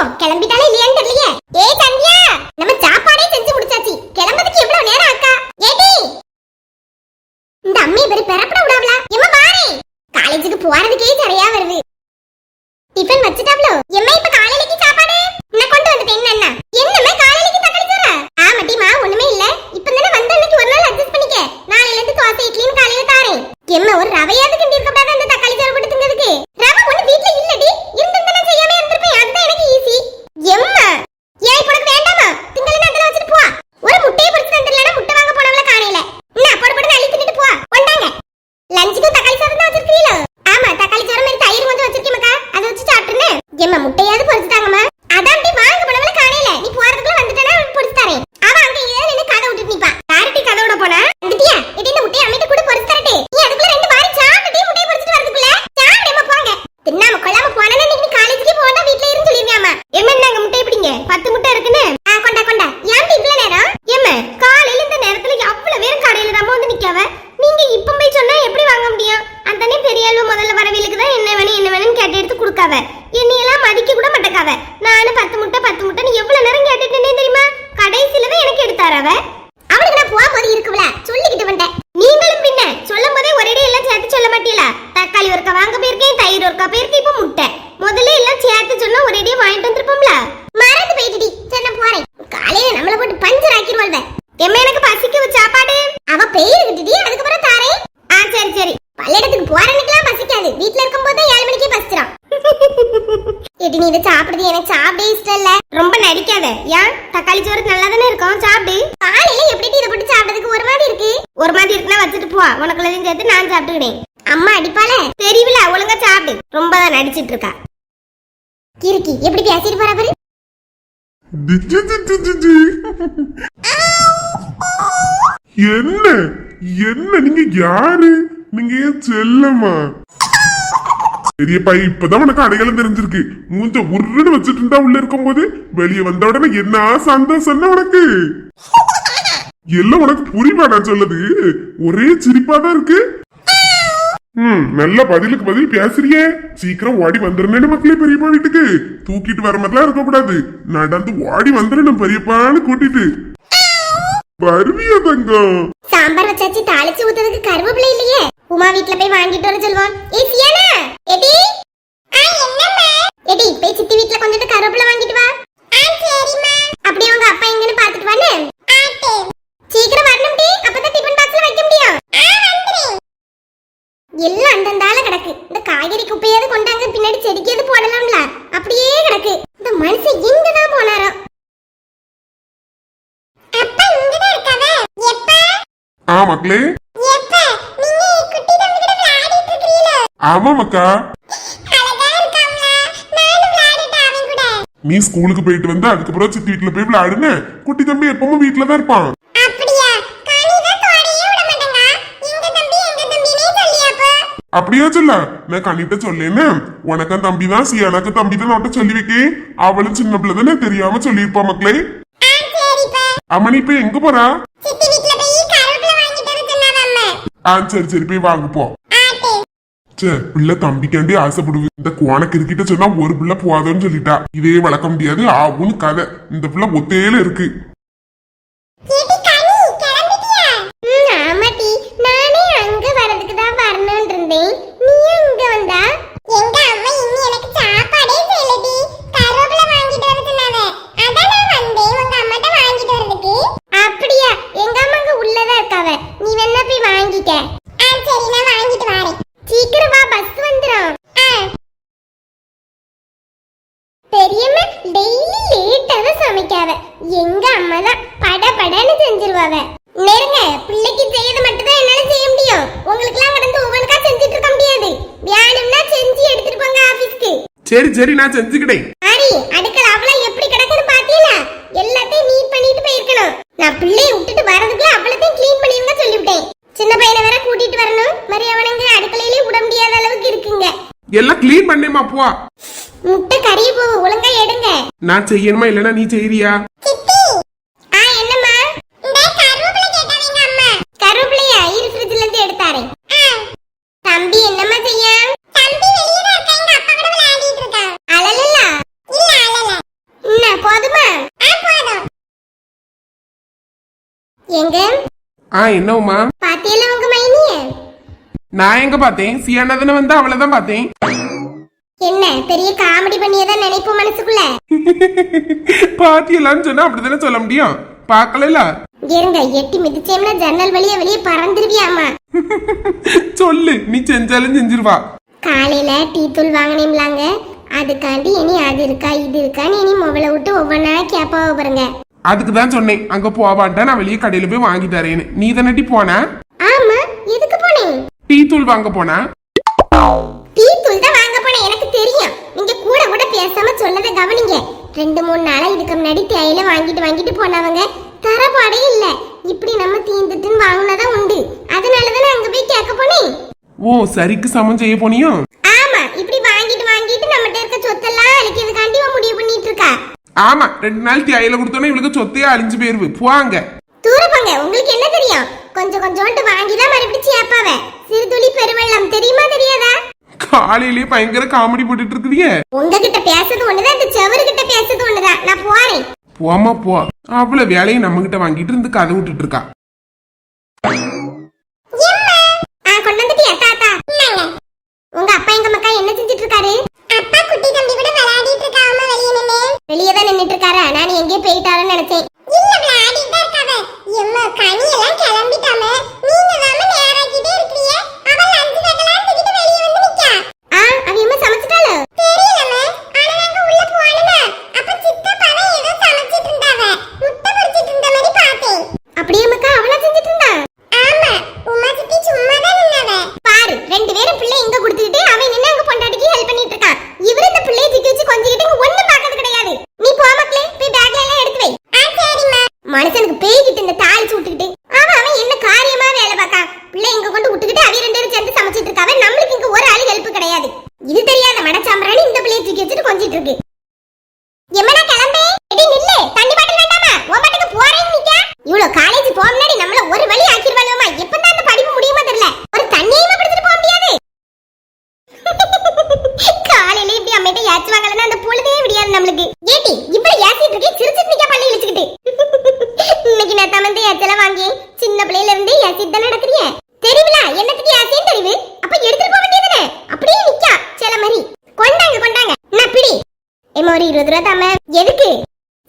எல்லாத்தையும் கிளம்பிட்டாலே இல்லையான்னு தெரியலையே. ஏய் சந்தியா நம்ம சாப்பாடே செஞ்சு முடிச்சாச்சு. கிளம்புறதுக்கு எவ்வளவு நேரம் அக்கா ஏடி இந்த அம்மையை பெரிய பெறப்பட விடாவல எம்மா பாரு. காலேஜுக்கு போறதுக்கே சரியா வருது டிஃபன் வச்சுட்டாப்ளோ எம்மா இப்ப காலையிலக்கு சாப்பாடு நான் கொண்டு வந்துட்டேன் என்ன என்னமே காலையிலக்கு தக்காளி சோறா ஆமாட்டிமா ஒண்ணுமே இல்ல இப்ப தானே வந்த அன்னைக்கு ஒரு நாள் அட்ஜஸ்ட் பண்ணிக்க நாளையில இருந்து தோசை இட்லின்னு காலையில தாரேன் எம்மா ஒரு ரவையாவது கிண்டி இருக்க கூடாது அந்த தக்காளி சோறு போட்டு திங்கிறதுக்கு ரவை ஒண்ணு வீட்ல இல்லடி இருந்திருந்தா நான் செய்யாம இருந்திருப்பேன் அதுதான் எனக்கு ஈஸி எம்மா ஏன் இப்ப உனக்கு வேண்டாமா திங்கள அதுல வச்சுட்டு போ ஒரு முட்டையை பொரிச்சு தந்துடலனா முட்டை வாங்க போனவள காணையில என்ன போட போட அள்ளி தின்னுட்டு போ கொண்டாங்க லஞ்சுக்கு தக்காளி சாதம் தான் வச்சிருக்கீங்களோ ஆமா தக்காளி சாதம் மாதிரி தயிர் கொஞ்சம் வச்சிருக்கீங்கக்கா அதை வச்சு சாப்பிட்டுருன்னு எம்மா முட்டையாவது பொரிச்சு தாங்கம்மா அதான் அப்படி வாங்க போனவள காணையில நீ போறதுக்குள்ள வந்துட்டானா பொரிச்சு தரேன் அவன் அங்க இங்கே நின்னு கதை விட்டுட்டு நிப்பா யார்ட்டி கதை விட போனா வந்துட்டியா இடி இந்த முட்டையை அமைட்டு கூட பொரிச்சு தரட்டே நீ அதுக்குள்ள ரெண்டு வாரி சாப்பிட்டு முட்டையை பொரிச்சிட்டு வரதுக்குள்ள சாப்பிடுமா போங்க தின்னாம கொள்ளாம போனா நீ காலேஜுக்கு போனா வீட்ல இருந்து சொல்லிருவியாமா எம்மா நாங்க முட்டை எப்படிங்க பத்து முட்டை இருக்குன்னு ஆ கொண்டா கொண்டா ஏன் இவ்வளவு நேரம் எம்மா காலையில இந்த நேரத்துல அவ்வளவு பேரும் கடையில நம்ம வந்து நிக்காவ நீங்க இப்ப போய் சொன்னா எப்படி வாங்க முடியும் அந்தனே பெரிய ஆளு முதல்ல வரவிலுக்கு தான் என்ன வேணும் என்ன வேணும்னு கேட்டு எடுத்து கொடுக்காவ என்னையெல்லாம் மதிக்க கூட மாட்டேக்காவ நானும் பத்து முட்டை பத்து முட்டைன்னு எவ்வளவு நேரம் கேட்டுட்டேனே தெரியுமா கடைசியில தான் எனக்கு எடுத்தாரவ அவளுக்கு நான் போகும்போது இருக்குல்ல சொல்லிக்கிட்டு வந்தேன் நீங்களும் பின்ன சொல்லும் போதே ஒரே எல்லாம் சேர்த்து சொல்ல மாட்டீங்களா தக்காளி ஒருக்கா வாங்க போயிருக்கேன் தயிர் ஒருக்கா போயிருக்கேன் இப்ப முட்டை முதல்ல எல்லாம் சேர்த்து சொன்னா ஒரேடியே வாங்கிட்டு வந்திருப்போம்ல மறந்து போயிட்டுடி சரி நான் போறேன் காலையில நம்மள போட்டு பஞ்சர் ஆக்கிடுவாள்வ எம்மா எனக்கு பசிக்கு சாப்பாடு அவ பெயிருக்கிட்டுடி அதுக்கப்புறம் தாரேன் ஆ சரி சரி பள்ளியிடத்துக்கு போறதுக்கெல்லாம் பசிக்காது வீட்ல இருக்கும்போது ஏழு மணிக்கே பசிச்சிடும் எடி நீ இதை சாப்பிடுறது எனக்கு சாப்பிடே இஷ்டம் இல்ல. ரொம்ப நடிக்காத. ஏன் தக்காளி சோறு நல்லா தானே இருக்கும்? சாப்பிடு. காலையில எப்படி இதை போட்டு சாப்பிடுறதுக்கு ஒரு மாதிரி இருக்கு? ஒரு மாதிரி இருக்குன்னா வச்சுட்டு போவா உனக்கு எல்லாம் சேர்த்து நான் சாப்பிட்டுக்கிறேன். அம்மா அடிப்பால தெரியல ஒழுங்கா சாப்பிடு. ரொம்ப தான் நடிச்சிட்டு இருக்கா. கிறுக்கி எப்படி பேசிட்டு போறா பாரு. என்ன? என்ன? நீங்க யாரு? நீங்க ஏன் பெரியப்பா இப்பதான் உனக்கு அடையாளம் தெரிஞ்சிருக்கு. மூஞ்ச உருன்னு வச்சுட்டு இருந்தா உள்ள இருக்கும் போது வெளியே வந்த உடனே என்ன சந்தோஷம் உனக்கு? எல்லாம் உனக்கு புரியுமா நான் சொல்லுது ஒரே சிரிப்பா தான் இருக்கு. ம் நல்ல பதிலுக்கு பதில் பேசுறியே. சீக்கிரம் ஓடி வந்துருனேன்னு மக்களே பெரியப்பா வீட்டுக்கு. தூக்கிட்டு வர மாதிரிலாம் இருக்க கூடாது நடந்து ஓடி வந்துடணும் பெரியப்பான்னு கூட்டிட்டு. வருவியா தங்கம்? சாம்பார் வச்சாச்சு தாளிச்சு ஊத்துறதுக்கு கருவேப்பிலை இல்லையே. உமா வீட்டுல போய் வாங்கிட்டு வர சொல்லுவான் ஏசியா? எடி? ஆ என்னம்மா? எடி போய் சித்தி வீட்ல கொஞ்சம் கருவேப்பிலை வாங்கிட்டு வா. ஆ சரிம்மா. அப்படியே உங்க அப்பா எங்கன்னு பாத்துட்டு வானே சீக்கிரம் வரணும் டி. அப்பதான் டிபன் பாக்ஸ்ல வைக்க முடியும். எல்லாம் அந்தந்தால கிடக்கு. இந்த காய்கறி குப்பையாவது கொண்டாங்க பின்னாடி செடிக்காவது போடலாம்ல. அப்படியே கிடக்கு. இந்த மனுஷன் எங்கதான் போனாரோ. ஆ மக்களே எப்ப நீங்க குட்டி தம்பி கூட விளையாடிட்டு இருக்கீங்களோ ஆமா மக்கா அழகா இருக்காம்ல நானும் விளையாடிட்டு அவன் கூட. நீ ஸ்கூலுக்கு போயிட்டு வந்து அதுக்கப்புறம் சித்தி வீட்டுல போய் விளையாடுன குட்டி தம்பி எப்பவும் வீட்டுல தான் இருப்பான். அப்படியா? சொல்ல? நான் கண்ணிட்ட சொல்லேன்னு உனக்கும் தம்பி தான் சியானாக்கு தம்பி தான் நான் சொல்லி வைக்கேன் அவளும் சின்ன பிள்ளை தானே தெரியாம சொல்லியிருப்பா மக்களே. அம்மனி இப்ப எங்க போறா? ஆ சரி சரி போய் வாங்க போ. சே பிள்ளை தம்பிக்காண்டி ஆசைப்படுது. இந்த குவானக்கு இருக்கிட்ட சொன்னா ஒரு பிள்ளை போகாதோன்னு சொல்லிட்டா. இதே வளர்க்க முடியாது ஆகும்னு கதை. இந்த பிள்ளை ஒத்தையில இருக்கு. நீ கனி போய் ம் ஆமாட்டி நானே அங்க வரதுக்கு தான் வரணும்னு இருந்தேன் நீ இங்க வந்தா எங்க அம்மா இன்னி எனக்கு சாப்பாடே செய்யலடி கருவேப்பிலை வாங்கிட்டு வர சொன்னாவ அதான் நான் வந்தேன் உங்க அம்மாட்ட வாங்கிட்டு வரதுக்கு அப்படியா எங்க அம்மா அங்க உள்ளதா இருக்காவ நீ வேணா போய் வாங்கிக்க ஆ சரி நான் வாங்கிட்டு வரேன் சீக்கிரம் வா பஸ் வந்துரும் ஆ பெரியம்மா டெய்லி லேட்டாக சமைக்காவ எங்க அம்மா தான் பட படன்னு செஞ்சிருவாவ நெருங்க பிள்ளைக்கு செய்யறது மட்டும் தான் என்னால செய்ய முடியும் உங்களுக்குலாம் கடந்து ஒவ்வொன்றுக்கா செஞ்சுட்டு இருக்க முடியாது வேணும்னா செஞ்சு எடுத்துட்டு போங்க ஆபீஸ்க்கு சரி சரி நான் செஞ்சுக்கிட்டேன். ஆரி அடுக்கல அவள எப்படி கிடக்குன்னு பாத்தீங்களா எல்லாத்தையும் நீட் பண்ணிட்டு போயிருக்கணும். நான் பிள்ளைய விட்டுட்டு வரதுக்குள்ள அவ்வளத்தையும் க்ளீன் பண்ணிருங்க சொல்லிவிட்டேன். சின்ன பையனை வேற கூட்டிட்டு வரணும். மாதிரி அவனுங்க அடுக்கலையிலே விட முடியாத அளவுக்கு இருக்குங்க. எல்லாம் கிளீன் பண்ணேமா போ. முட்டை கறிய போக ஒழுங்கா எடுங்க. நான் செய்யணுமா இல்லனா நீ செய்யறியா சித்தி ஆ என்னம்மா இந்த கருவேப்பிலை கேட்டாவீங்க அம்மா கருவேப்பிலையா இரு ஃப்ரிட்ஜ்ல இருந்து எடுத்தாரே தம்பி என்னம்மா செய்ய தம்பி வெளிய தான் இருக்காங்க அப்பா கூட விளையாடிட்டு இருக்கான் அழலல எங்க ஆ என்ன உமா பாத்தியல உங்க மைனிய? நான் எங்க பார்த்தேன்? சியானா தானே வந்து அவளை தான் பார்த்தேன். என்ன பெரிய காமெடி பண்ணியதான் நினைப்போம் மனசுக்குள்ள? பாத்தியலான்னு சொன்னா அப்படிதானே சொல்ல முடியும்? பார்க்கல இருங்க எட்டி மிதிச்சேம்னா ஜன்னல் வழியா வெளியே பறந்துருவியாமா சொல்லு நீ செஞ்சாலும் செஞ்சிருவா. காலையில டீ தூள் வாங்கினீங்களாங்க அதுக்காண்டி இனி அது இருக்கா இது இருக்கான்னு இனி மொபைலை விட்டு ஒவ்வொன்றா கேப்பா பாருங்க. அதுக்கு தான் சொன்னேன் அங்க போவான்ட்டா நான் வெளியே கடையில போய் வாங்கி தரேன்னு நீ தானே போன? ஆமா எதுக்கு போனேன் டீ தூள் வாங்க போன? டீ தூள் தான் வாங்க போனேன் எனக்கு தெரியும். நீங்க கூட கூட பேசாம சொல்லதை கவனிங்க. ரெண்டு மூணு நாளா இதுக்கு முன்னாடி தேயில வாங்கிட்டு வாங்கிட்டு போனவங்க தரப்பாடே இல்ல. இப்படி நம்ம தீந்துட்டுன்னு வாங்கினதான் உண்டு. அதனாலதான் அங்க போய் கேட்க போனேன் ஓ சரிக்கு சமம் செய்ய போனியோ? ஆமா இப்படி வாங்கிட்டு வாங்கிட்டு நம்மகிட்ட இருக்க சொத்தெல்லாம் அழிக்கிறதுக்காண்டி முடிவு பண்ணிட்டு இருக்கா. ஆமா ரெண்டு நாள் தேயில கொடுத்தோன்னே இவளுக்கு சொத்தையே அழிஞ்சு போயிருவு. போவாங்க. தூர போங்க உங்களுக்கு என்ன தெரியும்? கொஞ்சம் கொஞ்சோண்டு வாங்கி தான் மறுபடியும் சேப்பாவ. சிறு துளி பெருவெள்ளம் தெரியுமா தெரியாதா? காலையிலேயே பயங்கர காமெடி போட்டுட்டு இருக்குதியே உங்ககிட்ட பேசுறது ஒண்ணுதான் இந்த செவரு கிட்ட பேசுறது ஒண்ணுதான். நான் போறேன். போமா போ. அவ்வளவு வேலையை நம்ம கிட்ட வாங்கிட்டு இருந்து கதை விட்டுட்டு இருக்கா. கொண்டு வந்துட்டியா? தாத்தா உங்க அப்பா எங்க மக்கா என்ன செஞ்சுட்டு இருக்காரு? வெளியே தான் நின்னுட்டு இருக்காரு? நான் எங்கேயோ போயிட்டாருன்னு நினைச்சேன் இல்ல விளையாடிட்டு தான் இருக்காவ எம்மா கனி எல்லாம் கிளம்பிட்டாம நீங்க தாம நேராக்கிட்டே இருக்கீங்க அவ லஞ்ச் வைக்கலாம் தூக்கிட்டு வெளிய வந்து நிக்கா ஆ அவ எம்மா சமைச்சிட்டாளோ தெரியலமே ஆனா நாங்க உள்ள போனோமே அப்ப சித்தப்பாவே ஏதோ சமைச்சிட்டு இருந்தாவ முட்டை பொரிச்சிட்டு இருந்த மாதிரி பார்த்தேன் அப்படியே மக்கா அவளா செஞ்சிட்டு இருந்தா ஆமா உமா சித்தி சும்மா தான் நின்னாவ பாரு ரெண்டு பேரும் பிள்ளை இங்க கொடுத்துக்கிட்டு அவன் நின்னு அங்க பொண்டாட்டிக்கு ஹெல்ப் பண்ணிட்டு இருக்கான் இவரு இந்த பிள்ளைய தூக்கி வச்சு கொஞ்சிக்கிட்டு இங்க ஒண்ணும் பார்க்கறது கிடையாது நீ போ மக்களே போய் பேக்ல எல்லாம் எடுத்து வை ஆ சரிம்மா மனுஷனுக்கு பேய்கிட்டு இந்த தாளி சுட்டுக்கிட்டு அவன் அவன் என்ன காரியமா வேலை பார்க்கான் பிள்ளை இங்க கொண்டு விட்டுக்கிட்டு அவன் ரெண்டு பேரும் சேர்ந்து சமைச்சிட்டு இருக்காவ நம்மளுக்கு இங்க ஒரு ஆளு ஹெல்ப் கிடையாது இது தெரியாத மடச்சாம்பராணி இந்த பிள்ளைய தூக்கி வச்சுட்டு கொஞ்சிட்டு இருக்கு எம்மனா கிளம்பே எடி நில்லு தண்ணி பாட்டில் வேண்டாமா உன் பாட்டுக்கு போறேன்னு நிக்க இவ்ளோ காலேஜ் போக முன்னாடி நம்மள ஒரு வழி ஆக்கிடுவாளுமா எப்பதான் அந்த படிப்பு முடியுமா தெரியல ஒரு தண்ணியையுமா பிடிச்சிட்டு போக முடியாது காலையில இப்படி அம்மையிட்ட ஏச்சு வாங்கலன்னா அந்த பொழுதே விடியாது நம்மளுக்கு ஏட்டி இப்படி ஏசிட்டு இருக்கே சிரிச்சிட்டு நிக்க பள்ளி இழிச்சுக்கிட்டு இன்னைக்கு நான் தமந்து ஏச்சல வாங்கி சின்ன பிள்ளையில இருந்து ஏசிட்டு தான் நடக்கிறீங்க தெரியுமில என்னத்துக்கு ஏசின்னு தெரியுது அப்ப எடுத்துட்டு போக வேண்டியதுதானே அப்படியே நிக்கா சில மாதிரி கொண்டாங்க கொண்டாங்க நான் பிடி ஏமா எதுக்கு?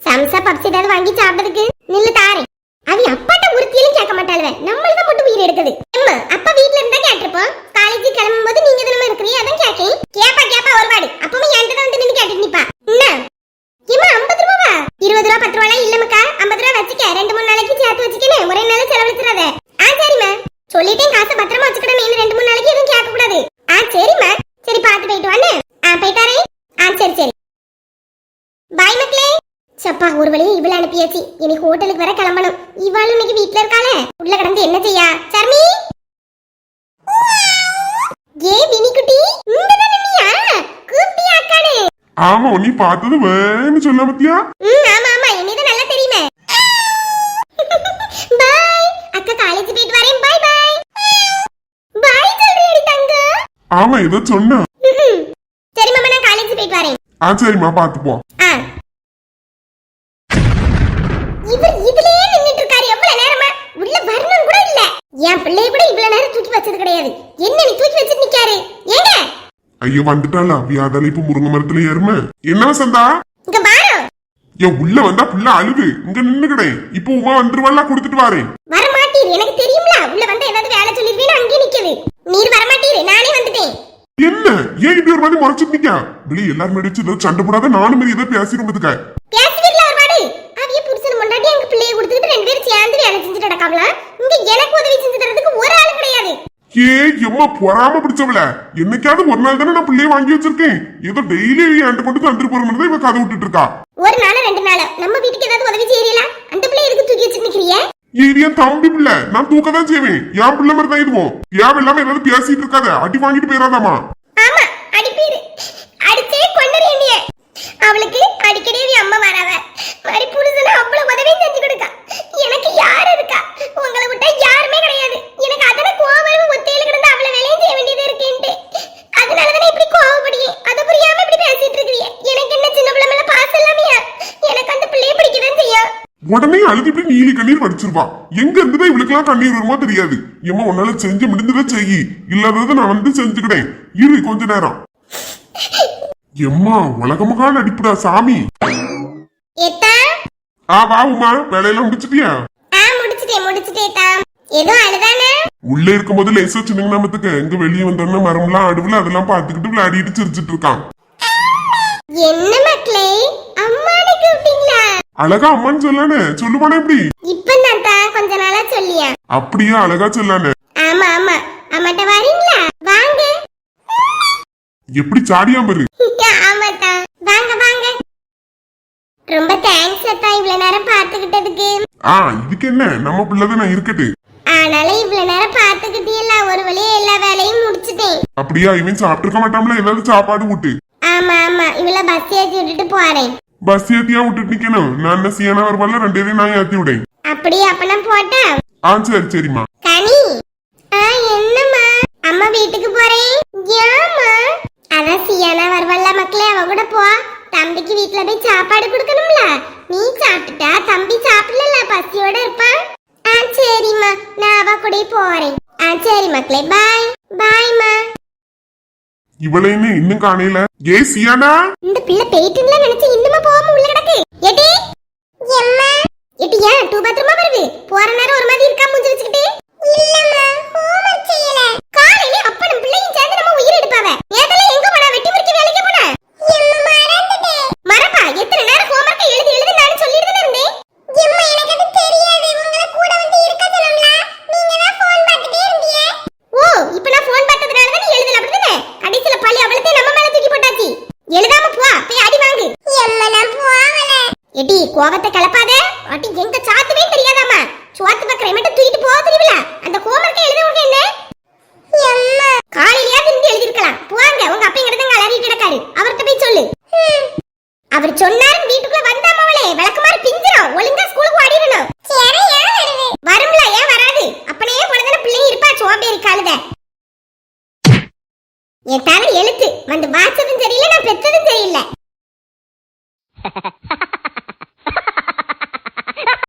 சம்சா பப்ஸ் ஏதாவது வாங்கி சாப்பிடுறதுக்கு நில்லு தாரேன். அது அப்பாட்ட ஒருத்தியிலும் கேட்க மாட்டாளுவ. தான் மட்டும் உயிர் எடுக்குது அம்மா அப்பா வீட்ல இருந்தா கேட்டிருப்போம். காலேஜ் கிளம்பும் போது நீங்க தானே இருக்கிறீங்க? அதான் கேக்கேன் கேப்பா கேப்பா ஒருபாடு அப்பவுமே என்கிட்ட தான் வந்து நின்னு கேட்டுட்டு நிப்பா என்ன ஏமா ஐம்பது ரூபாவா இருபது ரூபா பத்து ரூபா இல்லம்மாக்கா ஐம்பது ரூபா வச்சுக்க ரெண்டு மூணு நாளைக்கு சேர்த்து வச்சுக்கணும் ஒரே நாள் செலவழிச்சிடாத ஆ சரிம்மா சொல்லிட்டேன் காசை பத்திரமா வச்சுக்கணும் இன்னும் ரெண்டு மூணு நாளைக்கு எதுவும் கேட்க கூடாது ஆ சரிம்மா சரி பார்த்து போயிட்டு வானே ஆ போயிட்டாரே ஆ சரி சரி பாய் மக்களே சப்பா ஒரு வழியா இவள அனுப்பியாச்சு இனி ஹோட்டலுக்கு வர கிளம்பணும். இவாளும் இன்னைக்கு வீட்ல இருக்காளே. உள்ள கிடந்து என்ன செய்யா? சர்மி? ஏ வினிக்குட்டி ஆமா நீ பார்த்தது வேன்னு சொல்ல பத்தியா? ஆமா ஆமா என்னது நல்லா தெரியுமே. பாய். அக்கா காலேஜ் போயிட்டு வரேன். பாய் பாய். பாய் சொல்றியடி தங்க? ஆமா ஏதோ சொன்னா. சரி மாமா நான் காலேஜ் போயிட்டு வரேன். ஆ சரிம்மா பார்த்து போ. ஐயோ வந்துட்டாளா? வியாதால இப்ப முருங்கை மரத்துல ஏறும என்ன வசந்தா? ஏன் உள்ள வந்தா புள்ள அழுது. இங்க நின்னுக்கிடே இப்போ உமா வந்துருவாள்ல கொடுத்துட்டு வாரேன் வர. மாட்டீர் எனக்கு தெரியும்ல. உள்ள வந்து ஏதாவது வேலை சொல்லிருவீன்னு அங்கேயே நிக்குது நீர் வர மாட்டீர் நானே வந்துட்டேன். என்ன? ஏன் இப்படி ஒரு மாதிரி முறைச்சிட்டு நிக்கா வெளியே எல்லாரும் வச்சு ஏதோ சண்டை போடாத நானும் மாதிரி ஏதோ பேசிருந்ததுக்க பேசுவீர்ல ஒரு பாடு அவிய புருஷன் முன்னாடி எங்க பிள்ளைய கொடுத்துட்டு ரெண்டு பேரும் சேர்ந்து வேலை செஞ்சுட்டு நடக்காமலாம் இங்க எனக்கு உதவி செஞ்சு தரதுக்கு ஒரு ஆள் கிடையாது ஏ எம்மா பொறாம பிடிச்சவள. என்னைக்காவது ஒரு நாள் தானே நான் பிள்ளைய வாங்கி வச்சிருக்கேன். ஏதோ டெய்லி என்கிட்ட கொண்டு தந்துட்டு போற மாதிரி தான் இவ கதை விட்டுட்டு இருக்கா. ஒரு நாள் ரெண்டு நாள்? நம்ம வீட்டுக்கு ஏதாவது உதவி செய்யறீங்களா? அந்த பிள்ளை எதுக்கு தூக்கி வச்சு நிக்கிறிய இது என் தம்பி பிள்ளை நான் தூக்க தான் செய்வேன். என் பிள்ளை மாதிரி தான் இதுவும். ஏன் இல்லாம ஏதாவது பேசிட்டு இருக்காத. அடி வாங்கிட்டு போயிடாதாமா ஆமா அடிப்பீரு அடிச்சே என்னைய. அவளுக்கு அடிக்கடி அவ அம்மா வராவ மாதிரி புருஷன அவ்வளவு உதவி செஞ்சு கொடுக்கா எனக்கு யார் இருக்கா உங்களை விட்டா யாருமே கிடையாது எனக்கு அதன கோவம் ஒத்தையில கிடந்து அவ்வளவு வேலையும் செய்ய வேண்டியது இருக்கேன்ட்டு அதனாலதான் இப்படி கோவப்படுங்க அதை புரியாம இப்படி பேசிட்டு இருக்கிறீங்க எனக்கு என்ன சின்ன பிள்ளை மேல பாசம் இல்லாமையா எனக்கு அந்த பிள்ளைய பிடிக்கதான் செய்யும் உடனே அழுதுட்டு வடிச்சிருவா எங்க இருந்துதான் இவளுக்கெல்லாம் கண்ணீர் வருமோ தெரியாது. ஏம்மா உன்னால செஞ்சு முடிந்ததை செய்யி இல்லாததை நான் வந்து செஞ்சுக்கிட்டேன். இரு கொஞ்ச நேரம். எம்மா உலகமகா நடிப்புடா சாமி. ஆ வா உமா வேலையெல்லாம் முடிச்சிட்டியா? உள்ள இருக்கும்போது லேசா சின்ன நமத்துக்கு எங்க வெளியே வந்தோம்னா மரம்லாம் அடுவுல அதெல்லாம் பார்த்துக்கிட்டு விளையாடிட்டு சிரிச்சிட்டு இருக்கான். என்ன மக்களே? அம்மானு கூப்பிட்டீங்களா? அழகா அம்மான்னு சொல்லானே. சொல்லுவானே எப்படி? கொஞ்ச நாளா சொல்லியா? அப்படியே அழகா சொல்லானே. ஆமா ஆமா. அம்மாட்ட வரீங்களா? வாங்க. எப்படி சாடியா பாரு. ஆமாத்தா. வாங்க வாங்க. ரொம்ப தேங்க்ஸ் அத்தா இவ்வளவு நேரம் பார்த்துக்கிட்டதுக்கு. ஆ இதுக்கு என்ன? நம்ம பிள்ளைதானே இருக்கட்டு. ஆனாலும் இவ்வளவு நேரம் பார்த்துக்கிட்டீல்ல ஒரு வழியா எல்லா வேலையும் முடிச்சிட்டேன். அப்படியா இவன் சாப்பிட்டுருக்க மாட்டான்ல ஏதாவது சாப்பாடு விட்டு ஆமா ஆமா. இவ்வளவு பஸ் ஏத்தி விட்டுட்டு போறேன். பஸ் ஏத்தியா விட்டுட்டு நிக்கணும். நான் சியானா வருவாள் ரெண்டு பேரையும் நான் ஏத்தி விடேன். அப்படியே அப்பனா போட்டா? ஆ சரி சரிம்மா. கனி ஆ என்னம்மா? அம்மா வீட்டுக்கு போறேன். ஏம்மா? அதான் சியானா வருவல்ல மக்களே அவ கூட போ. தம்பிக்கு வீட்ல போய் சாப்பாடு கொடுக்கணும்ல? நீ சாப்பிட்டுட்டா? தம்பி சாப்பிடல பசியோட இருப்பான் ஆ சரிம்மா. நான் அவ கூட போறேன். ஆ சரி மக்களே பாய். பாய்மா இவளை என்ன இன்னும் காணையில ஏ சியானா? இந்த பிள்ளை போயிட்டுல நினைச்சு இன்னுமா போகாம உள்ள கிடக்கு? எடி எம்மா? எடி ஏன் டூ பாத்ரூமா வருது? போற நேரம் ஒரு மாதிரி இருக்கா மூஞ்சி வச்சுக்கிட்டு? இல்லம்மா ஹோம்வொர்க் செய்யல. காலையில அப்பனும் பிள்ளையும் சேர்ந்து நம்ம உயிர் எடுப்பாவ. நேத்துல எங்க போனா? வெட்டி முறிக்க வேலைக்கு போனா? மறப்பா? எத்தனை நேரம் எழுதி எழுதி நான் சொல்லிட்டு இருந்தேன். எம்மா எனக்கு அது தெரியாது. கூட வந்து இருக்க நீங்க தான் ஃபோன் பார்த்துட்டே இருந்தீங்க. ஓ இப்போ நான் ஃபோன் பார்த்ததுனால தான் நீ எழுதல. அப்படிதானே? கடைசில பழி அவளத்தே நம்ம மேல தூக்கி போட்டாச்சு. எழுதாம போ போய் அடி வாங்கு. எம்மா நான் போவல கோவத்தை கலப்பாத